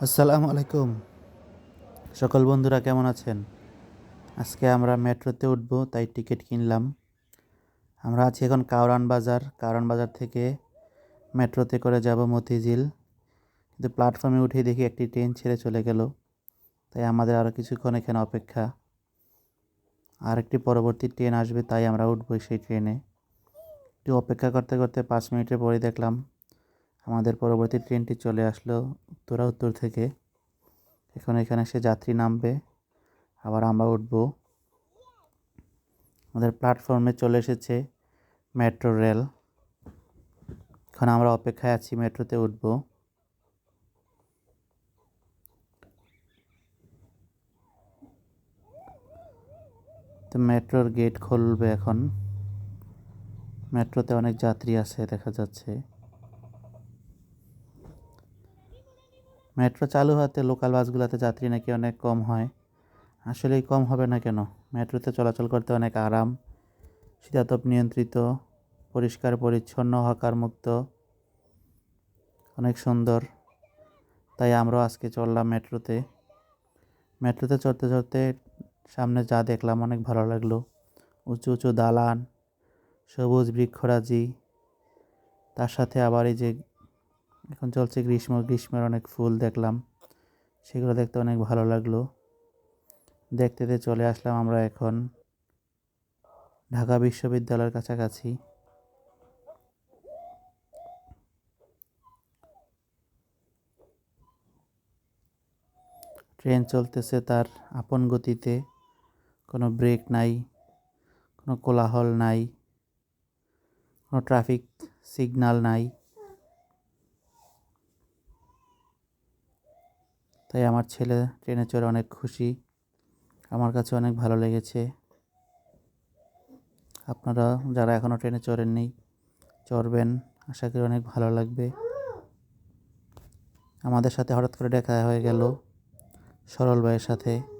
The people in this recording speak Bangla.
আসসালামু আলাইকুম। সকল বন্ধুরা কেমন আছেন? আজকে আমরা মেট্রোতে উঠবো, তাই টিকিট কিনলাম। আমরা আছি এখন কাওরান বাজার। কাওরান বাজার থেকে মেট্রোতে করে যাব মতিঝিল। কিন্তু প্ল্যাটফর্মে উঠে দেখি একটি ট্রেন ছেড়ে চলে গেল। তাই আমাদের আরও কিছুক্ষণ এখানে অপেক্ষা। আর একটি পরবর্তী ট্রেন আসবে, তাই আমরা উঠবো সেই ট্রেনে। একটু অপেক্ষা করতে করতে পাঁচ মিনিটের পরে দেখলাম আমাদের পরবর্তী ট্রেনটি চলে আসলো উত্তরা উত্তর থেকে। এখন এখানে সে যাত্রী নামবে, আবার আমরা উঠব। আমাদের প্ল্যাটফর্মে চলে এসেছে মেট্রো রেল। এখন আমরা অপেক্ষায় আছি মেট্রোতে উঠব। তো মেট্রোর গেট খুলবে এখন। মেট্রোতে অনেক যাত্রী আছে, দেখা যাচ্ছে। মেট্রো চালু হতে লোকাল বাসগুলোতে যাত্রী নাকি অনেক কম হয়। আসলেই কম হবে না কেন? মেট্রোতে চলাচল করতে অনেক আরাম, শীতাতপ নিয়ন্ত্রিত, পরিষ্কার, পরিচ্ছন্ন হকার মুক্ত অনেক সুন্দর। তাই আমরাও আজকে চললাম মেট্রোতে। মেট্রোতে চড়তে চড়তে সামনে যা দেখলাম অনেক ভালো লাগল। উঁচু উঁচু দালান, সবুজ বৃক্ষরাজি, তার সাথে আবার এই যে এখন চলছে গ্রীষ্ম, গ্রীষ্মের অনেক ফুল দেখলাম। সেগুলো দেখতে অনেক ভালো লাগল। দেখতে চলে আসলাম আমরা এখন ঢাকা বিশ্ববিদ্যালয়ের কাছাকাছি। ট্রেন চলতেছে তার আপন গতিতে। কোনো ব্রেক নাই, কোনো কোলাহল নাই, কোনো ট্রাফিক সিগন্যাল নাই। তাই আমার ছেলে ট্রেনে চড়ে অনেক খুশি। আমার কাছে অনেক ভালো লেগেছে। আপনারা যারা এখনও ট্রেনে চড়েননি, চড়বেন। আশা করি অনেক ভালো লাগবে। আমাদের সাথে হঠাৎ করে দেখা হয়ে গেল সরল ভাইয়ের সাথে।